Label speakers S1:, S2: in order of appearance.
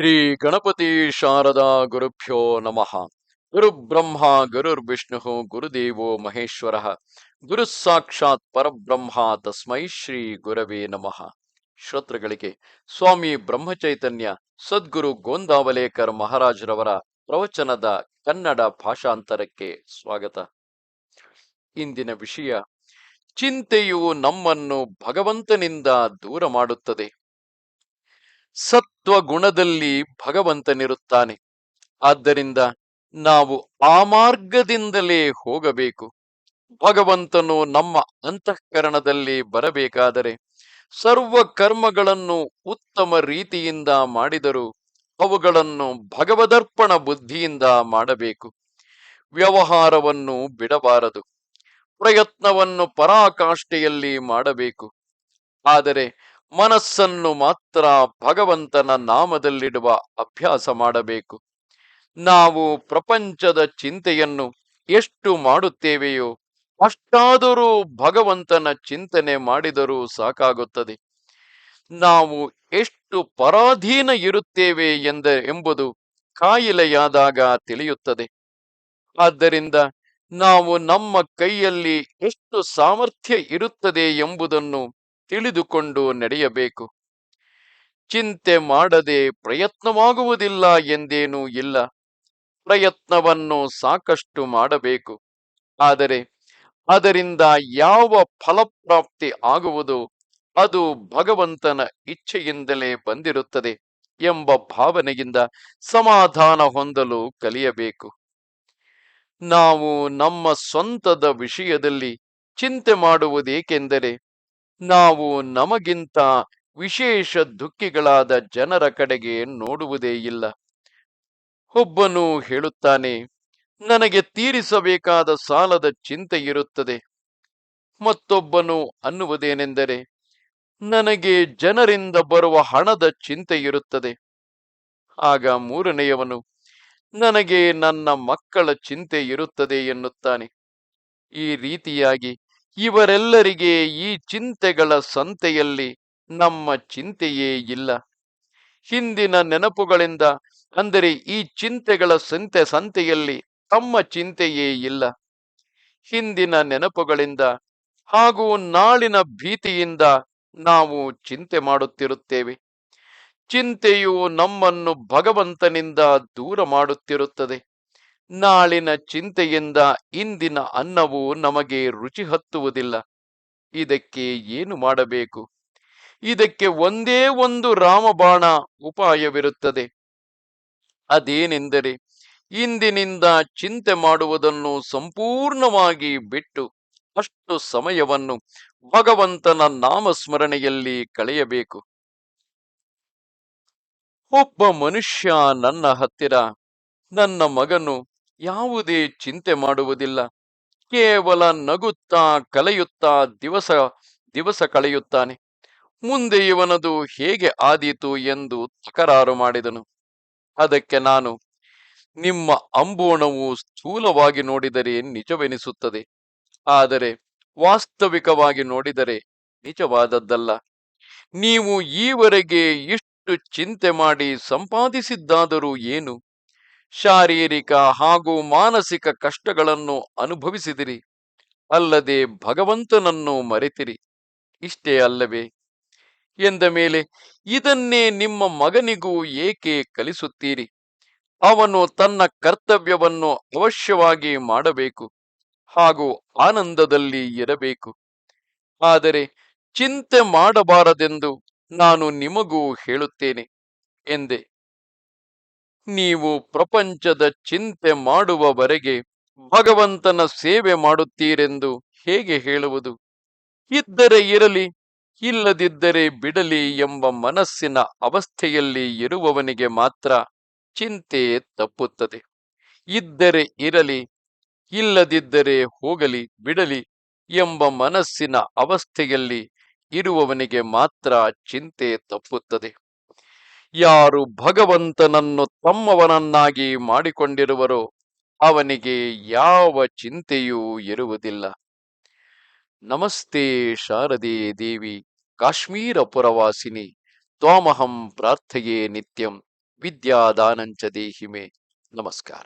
S1: ಶ್ರೀ ಗಣಪತಿ ಶಾರದಾ ಗುರುಭ್ಯೋ ನಮಃ. ಗುರು ಬ್ರಹ್ಮ ಗುರುರ್ವಿಷ್ಣು, ಗುರುದೇವೋ ಮಹೇಶ್ವರ. ಗುರು ಸಾಕ್ಷಾತ್ ಪರಬ್ರಹ್ಮ ತಸ್ಮೈ ಶ್ರೀ ಗುರವೇ ನಮಃ. ಶ್ರೋತೃಗಳಿಗೆ ಸ್ವಾಮಿ ಬ್ರಹ್ಮಚೈತನ್ಯ ಸದ್ಗುರು ಗೋಂದಾವಲೇಕರ್ ಮಹಾರಾಜರವರ ಪ್ರವಚನದ ಕನ್ನಡ ಭಾಷಾಂತರಕ್ಕೆ ಸ್ವಾಗತ. ಇಂದಿನ ವಿಷಯ, ಚಿಂತೆಯು ನಮ್ಮನ್ನು ಭಗವಂತನಿಂದ ದೂರ ಮಾಡುತ್ತದೆ. ಸತ್ವ ಗುಣದಲ್ಲಿ ಭಗವಂತನಿರುತ್ತಾನೆ. ಆದ್ದರಿಂದ ನಾವು ಆ ಮಾರ್ಗದಿಂದಲೇ ಹೋಗಬೇಕು. ಭಗವಂತನು ನಮ್ಮ ಅಂತಃಕರಣದಲ್ಲಿ ಬರಬೇಕಾದರೆ ಸರ್ವ ಕರ್ಮಗಳನ್ನು ಉತ್ತಮ ರೀತಿಯಿಂದ ಮಾಡಿದರೂ ಅವುಗಳನ್ನು ಭಗವದರ್ಪಣ ಬುದ್ಧಿಯಿಂದ ಮಾಡಬೇಕು. ವ್ಯವಹಾರವನ್ನು ಬಿಡಬಾರದು. ಪ್ರಯತ್ನವನ್ನು ಪರಾಕಾಷ್ಠೆಯಲ್ಲಿ ಮಾಡಬೇಕು. ಆದರೆ ಮನಸ್ಸನ್ನು ಮಾತ್ರ ಭಗವಂತನ ನಾಮದಲ್ಲಿಡುವ ಅಭ್ಯಾಸ ಮಾಡಬೇಕು. ನಾವು ಪ್ರಪಂಚದ ಚಿಂತೆಯನ್ನು ಎಷ್ಟು ಮಾಡುತ್ತೇವೆಯೋ ಅಷ್ಟಾದರೂ ಭಗವಂತನ ಚಿಂತನೆ ಮಾಡಿದರೂ ಸಾಕಾಗುತ್ತದೆ. ನಾವು ಎಷ್ಟು ಪರಾಧೀನ ಇರುತ್ತೇವೆ ಎಂದ, ಎಂಬುದು ಕಾಯಿಲೆಯಾದಾಗ ತಿಳಿಯುತ್ತದೆ. ಆದ್ದರಿಂದ ನಾವು ನಮ್ಮ ಕೈಯಲ್ಲಿ ಎಷ್ಟು ಸಾಮರ್ಥ್ಯ ಇರುತ್ತದೆ ಎಂಬುದನ್ನು ತಿಳಿದುಕೊಂಡು ನಡೆಯಬೇಕು. ಚಿಂತೆ ಮಾಡದೆ ಪ್ರಯತ್ನವಾಗುವುದಿಲ್ಲ ಎಂದೇನೂ ಇಲ್ಲ. ಪ್ರಯತ್ನವನ್ನು ಸಾಕಷ್ಟು ಮಾಡಬೇಕು. ಆದರೆ ಅದರಿಂದ ಯಾವ ಫಲಪ್ರಾಪ್ತಿ ಆಗುವುದು ಅದು ಭಗವಂತನ ಇಚ್ಛೆಯಿಂದಲೇ ಬಂದಿರುತ್ತದೆ ಎಂಬ ಭಾವನೆಯಿಂದ ಸಮಾಧಾನ ಹೊಂದಲು ಕಲಿಯಬೇಕು. ನಾವು ನಮ್ಮ ಸ್ವಂತದ ವಿಷಯದಲ್ಲಿ ಚಿಂತೆ ಮಾಡುವುದೇಕೆಂದರೆ ನಾವು ನಮಗಿಂತ ವಿಶೇಷ ದುಃಖಿಗಳಾದ ಜನರ ಕಡೆಗೆ ನೋಡುವುದೇ ಇಲ್ಲ. ಒಬ್ಬನು ಹೇಳುತ್ತಾನೆ, ನನಗೆ ತೀರಿಸಬೇಕಾದ ಸಾಲದ ಚಿಂತೆ ಇರುತ್ತದೆ. ಮತ್ತೊಬ್ಬನು ಅನ್ನುವುದೇನೆಂದರೆ, ನನಗೆ ಜನರಿಂದ ಬರುವ ಹಣದ ಚಿಂತೆ ಇರುತ್ತದೆ. ಆಗ ಮೂರನೆಯವನು, ನನಗೆ ನನ್ನ ಮಕ್ಕಳ ಚಿಂತೆ ಇರುತ್ತದೆ ಎನ್ನುತ್ತಾನೆ. ಈ ರೀತಿಯಾಗಿ ಇವರೆಲ್ಲರಿಗೆ ಈ ಚಿಂತೆಗಳ ಸಂತೆಯಲ್ಲಿ ನಮ್ಮ ಚಿಂತೆಯೇ ಇಲ್ಲ. ಹಿಂದಿನ ನೆನಪುಗಳಿಂದ, ಅಂದರೆ ಈ ಚಿಂತೆಗಳ ಸಂತೆ ಸಂತೆಯಲ್ಲಿ ತಮ್ಮ ಚಿಂತೆಯೇ ಇಲ್ಲ. ಹಿಂದಿನ ನೆನಪುಗಳಿಂದ ಹಾಗೂ ನಾಳಿನ ಭೀತಿಯಿಂದ ನಾವು ಚಿಂತೆ ಮಾಡುತ್ತಿರುತ್ತೇವೆ. ಚಿಂತೆಯು ನಮ್ಮನ್ನು ಭಗವಂತನಿಂದ ದೂರ ಮಾಡುತ್ತಿರುತ್ತದೆ. ನಾಳಿನ ಚಿಂತೆಯಿಂದ ಇಂದಿನ ಅನ್ನವು ನಮಗೆ ರುಚಿ ಹತ್ತುವುದಿಲ್ಲ. ಇದಕ್ಕೆ ಏನು ಮಾಡಬೇಕು? ಇದಕ್ಕೆ ಒಂದೇ ಒಂದು ರಾಮಬಾಣ ಉಪಾಯವಿರುತ್ತದೆ. ಅದೇನೆಂದರೆ, ಇಂದಿನಿಂದ ಚಿಂತೆ ಮಾಡುವುದನ್ನು ಸಂಪೂರ್ಣವಾಗಿ ಬಿಟ್ಟು ಅಷ್ಟು ಸಮಯವನ್ನು ಭಗವಂತನ ನಾಮಸ್ಮರಣೆಯಲ್ಲಿ ಕಳೆಯಬೇಕು. ಒಬ್ಬ ಮನುಷ್ಯ ನನ್ನ ಹತ್ತಿರ, ನನ್ನ ಮಗನು ಯಾವುದೇ ಚಿಂತೆ ಮಾಡುವುದಿಲ್ಲ. ಕೇವಲ ನಗುತ್ತಾ ಕಲೆಯುತ್ತಾ ದಿವಸ ದಿವಸ ಕಳೆಯುತ್ತಾನೆ. ಮುಂದೆ ಇವನದು ಹೇಗೆ ಆದೀತು ಎಂದು ತಕರಾರು ಮಾಡಿದನು. ಅದಕ್ಕೆ ನಾನು, ನಿಮ್ಮ ಅಂಬೋಣವು ಸ್ಥೂಲವಾಗಿ ನೋಡಿದರೆ ನಿಜವೆನಿಸುತ್ತದೆ. ಆದರೆ ವಾಸ್ತವಿಕವಾಗಿ ನೋಡಿದರೆ ನಿಜವಾದದ್ದಲ್ಲ. ನೀವು ಈವರೆಗೆ ಇಷ್ಟು ಚಿಂತೆ ಮಾಡಿ ಸಂಪಾದಿಸಿದ್ದಾದರೂ ಏನು? ಶಾರೀರಿಕ ಹಾಗೂ ಮಾನಸಿಕ ಕಷ್ಟಗಳನ್ನು ಅನುಭವಿಸಿದಿರಿ. ಅಲ್ಲದೆ ಭಗವಂತನನ್ನು ಮರೆತಿರಿ. ಇಷ್ಟೇ ಅಲ್ಲವೇ? ಎಂದ ಮೇಲೆ, ಇದನ್ನೇ ನಿಮ್ಮ ಮಗನಿಗೂ ಏಕೆ ಕಲಿಸುತ್ತೀರಿ? ಅವನು ತನ್ನ ಕರ್ತವ್ಯವನ್ನು ಅವಶ್ಯವಾಗಿ ಮಾಡಬೇಕು ಹಾಗೂ ಆನಂದದಲ್ಲಿ ಇರಬೇಕು. ಆದರೆ ಚಿಂತೆ ಮಾಡಬಾರದೆಂದು ನಾನು ನಿಮಗೂ ಹೇಳುತ್ತೇನೆ, ಎಂದೆ. ನೀವು ಪ್ರಪಂಚದ ಚಿಂತೆ ಮಾಡುವವರೆಗೆ ಭಗವಂತನ ಸೇವೆ ಮಾಡುತ್ತೀರೆಂದು ಹೇಗೆ ಹೇಳುವುದು? ಇದ್ದರೆ ಇರಲಿ, ಇಲ್ಲದಿದ್ದರೆ ಬಿಡಲಿ ಎಂಬ ಮನಸ್ಸಿನ ಅವಸ್ಥೆಯಲ್ಲಿ ಇರುವವನಿಗೆ ಮಾತ್ರ ಚಿಂತೆ ತಪ್ಪುತ್ತದೆ. ಇದ್ದರೆ ಇರಲಿ, ಇಲ್ಲದಿದ್ದರೆ ಹೋಗಲಿ, ಬಿಡಲಿ ಎಂಬ ಮನಸ್ಸಿನ ಅವಸ್ಥೆಯಲ್ಲಿ ಇರುವವನಿಗೆ ಮಾತ್ರ ಚಿಂತೆ ತಪ್ಪುತ್ತದೆ. ಯಾರು ಭಗವಂತನನ್ನು ತಮ್ಮವನನ್ನಾಗಿ ಮಾಡಿಕೊಂಡಿರುವರೋ ಅವನಿಗೆ ಯಾವ ಚಿಂತೆಯೂ ಇರುವುದಿಲ್ಲ. ನಮಸ್ತೆ ಶಾರದೆ ದೇವಿ, ಕಾಶ್ಮೀರ ಪುರವಾಸಿನಿ, ತ್ವಾಮಹಂ ಪ್ರಾರ್ಥೆಯೇ ನಿತ್ಯಂ, ವಿದ್ಯಾದಾನಂಚ ದೇಹಿಮೆ. ನಮಸ್ಕಾರ.